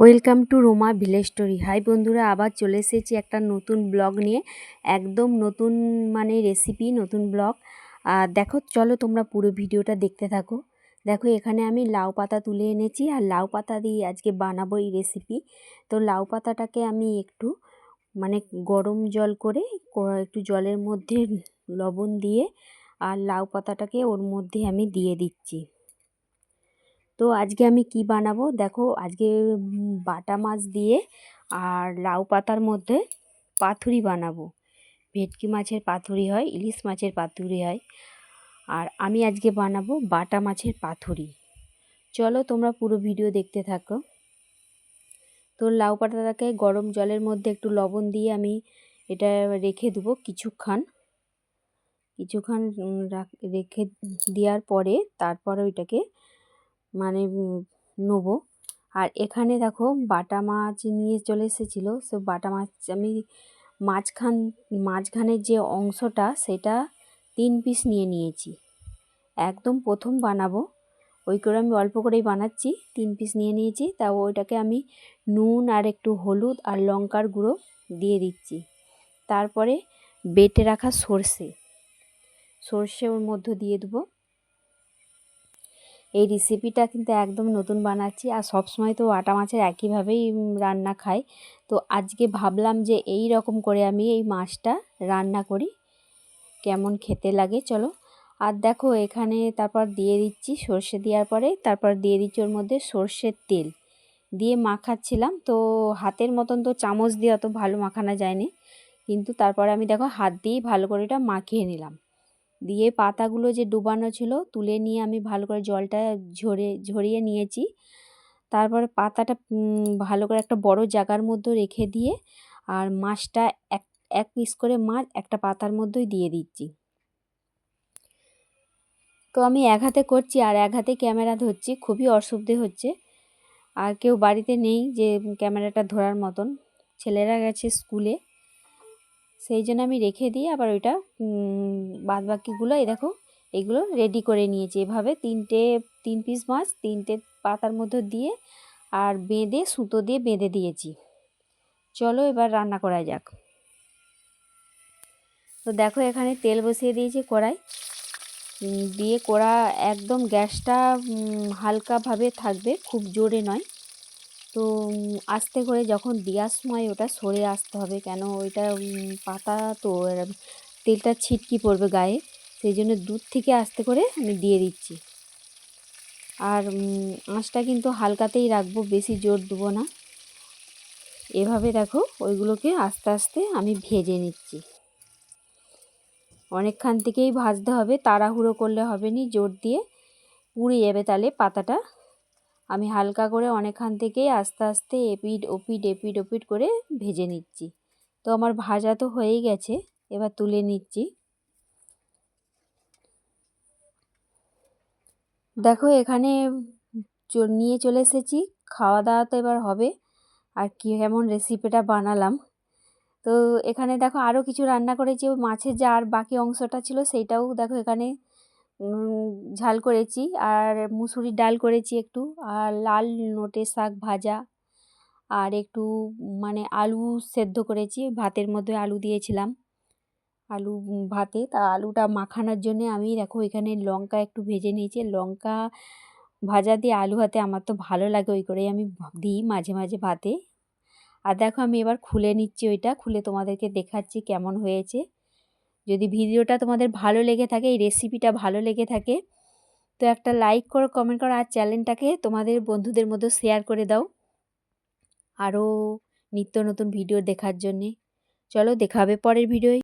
Welcome to Roma village story. Hi বন্ধুরা, আবার চলে এসেছি একটা নতুন ব্লগ নিয়ে। একদম নতুন মানে রেসিপি নতুন ব্লগ। আর দেখো, চলো তোমরা পুরো ভিডিওটা দেখতে থাকো। দেখো, এখানে আমি লাউ পাতা তুলে এনেছি, আর লাউ পাতা দিয়ে আজকে বানাবো এই রেসিপি তো লাউ পাতাটাকে আমি একটু মানে গরম জল করে একটু জলের মধ্যে লবণ দিয়ে, আর লাউ পাতাটাকে ওর মধ্যে আমি দিয়ে দিচ্ছি। তো আজকে আমি কি বানাবো? দেখো, আজকে বাটা মাছ দিয়ে আর লাউ পাতার মধ্যে পাথুরি বানাবো। ভেটকি মাছের পাথুরি হয়, ইলিশ মাছের পাতুরি হয়। আর আমি আজকে বানাবো বাটা মাছের পাথুরি। চলো তোমরা পুরো ভিডিও দেখতে থাকো। তো লাউ পাতাটাকে গরম জলের মধ্যে একটু লবণ দিয়ে আমি এটা রেখে দেবো কিছুক্ষণ। কিছুক্ষণ রেখে দেওয়ার পরে তারপর ওইটাকে মানে নেব। আর এখানে দেখো বাটা মাছ নিয়ে চলে এসেছিল। সে বাটা মাছ আমি মাঝখান, মাঝখানের যে অংশটা সেটা তিন পিস নিয়ে নিয়েছি। একদম প্রথম বানাবো। ওই করে আমি অল্প করেই বানাচ্ছি। তিন পিস নিয়ে নিয়েছি। তা ওইটাকে আমি নুন আর একটু হলুদ আর লঙ্কার গুঁড়ো দিয়ে দিচ্ছি। তারপরে বেটে রাখা সর্ষে। সর্ষে ওর মধ্যে দিয়ে দেবো। এই রেসিপিটা কিন্তু একদম নতুন বানাচ্ছি। আর সবসময় তো আটা মাছের একইভাবেই রান্না খাই। তো আজকে ভাবলাম যে এই রকম করে আমি এই মাছটা রান্না করি। কেমন খেতে লাগে, চলো। আর দেখো এখানে তারপর দিয়ে দিচ্ছি সর্ষে দেওয়ার পরে, তারপর দিয়ে দিচ্ছি ওর মধ্যে সর্ষের তেল। দিয়ে মাখাচ্ছিলাম, তো হাতের মতন তো চামচ দিয়ে অত ভালো মাখানো যায়নি। কিন্তু তারপরে আমি দেখো হাত দিয়েই ভালো করে এটা মাখিয়ে নিলাম। দিয়ে পাতাগুলো যে ডুবানো ছিল, তুলে নিয়ে আমি ভালো করে জলটা ঝরে, ঝরিয়ে নিয়েছি। তারপরে পাতাটা ভালো করে একটা বড় জায়গার মধ্যে রেখে দিয়ে আর মাছটা এক এক পিস করে মাছ একটা পাতার মধ্যেই দিয়ে দিচ্ছি। তো আমি এক হাতে করছি আর এক হাতে ক্যামেরা ধরছি, খুবই অসুবিধে হচ্ছে। আর কেউ বাড়িতে নেই যে ক্যামেরাটা ধরার মতন। ছেলেরা গেছে স্কুলে। সেই জন্য আমি রেখে দিয়ে আবার ওইটা বাদ বাকিগুলো এই দেখো, এগুলো রেডি করে নিয়েছি। এভাবে তিনটে, তিন পিস মাছ, তিনটে পাতার মধ্যে দিয়ে আর বেঁধে, সুতো দিয়ে বেঁধে দিয়েছি। চলো এবার রান্না করা যাক। তো দেখো এখানে তেল বসিয়ে দিয়েছি কড়াই। দিয়ে কড়া একদম গ্যাসটা হালকাভাবে থাকবে, খুব জোরে নয়। তো আস্তে করে যখন দেওয়ার সময় ওটা সরে আসতে হবে, কেন ওইটা পাতা তো তেলটা ছিটকি পড়বে গায়ে, সেই জন্য দুধ থেকে আস্তে করে আমি দিয়ে দিচ্ছি। আর আঁচটা কিন্তু হালকাতেই রাখব, বেশি জোর দেবো না। এভাবে দেখো, ওইগুলোকে আস্তে আস্তে আমি ভেজে নিচ্ছি। অনেকক্ষণ থেকেই ভাজতে হবে, তাড়াহুড়ো করলে হবে নি, জোর দিয়ে পুড়ে যাবে তাহলে পাতাটা। আমি হালকা করে অনেকক্ষণ থেকেই আস্তে আস্তে এপিড, ওপিড এপিড, ওপিড করে ভেজে নিচ্ছি। তো আমার ভাজা তো হয়েই গেছে, এবার তুলে নিচ্ছি। দেখো এখানে নিয়ে চলে এসেছি, খাওয়া দাওয়া তো এবার হবে। আর কি কেমন রেসিপিটা বানালাম। তো এখানে দেখো আরও কিছু রান্না করেছি, মাছের যে আর বাকি অংশটা ছিল সেইটাও দেখো এখানে ঝাল করেছি আর মুসুরির ডাল করেছি একটু আর লাল নোটে শাক ভাজা আর একটু মানে আলু সেদ্ধ করেছি। ভাতের মধ্যে আলু দিয়েছিলাম, আলু ভাতে। তা আলুটা মাখানোর জন্যে আমি দেখো এখানে লঙ্কা একটু ভেজে নিয়েছি। লঙ্কা ভাজা দিয়ে আলু ভাতে আমার তো ভালো লাগে ওই করেই আমি দিই মাঝে মাঝে ভাতে। আর দেখো আমি এবার খুলে নিচ্ছি ওইটা, খুলে তোমাদেরকে দেখাচ্ছি কেমন হয়েছে। যদি ভিডিওটা তোমাদের ভালো লেগে থাকে, এই রেসিপিটা ভালো লেগে থাকে, তো একটা লাইক করো কমেন্ট করো, আর চ্যানেলটাকে তোমাদের বন্ধুদের মধ্যে শেয়ার করে দাও। আরও নিত্য নতুন ভিডিও দেখার জন্যে। চলো দেখাবে পরের ভিডিওয়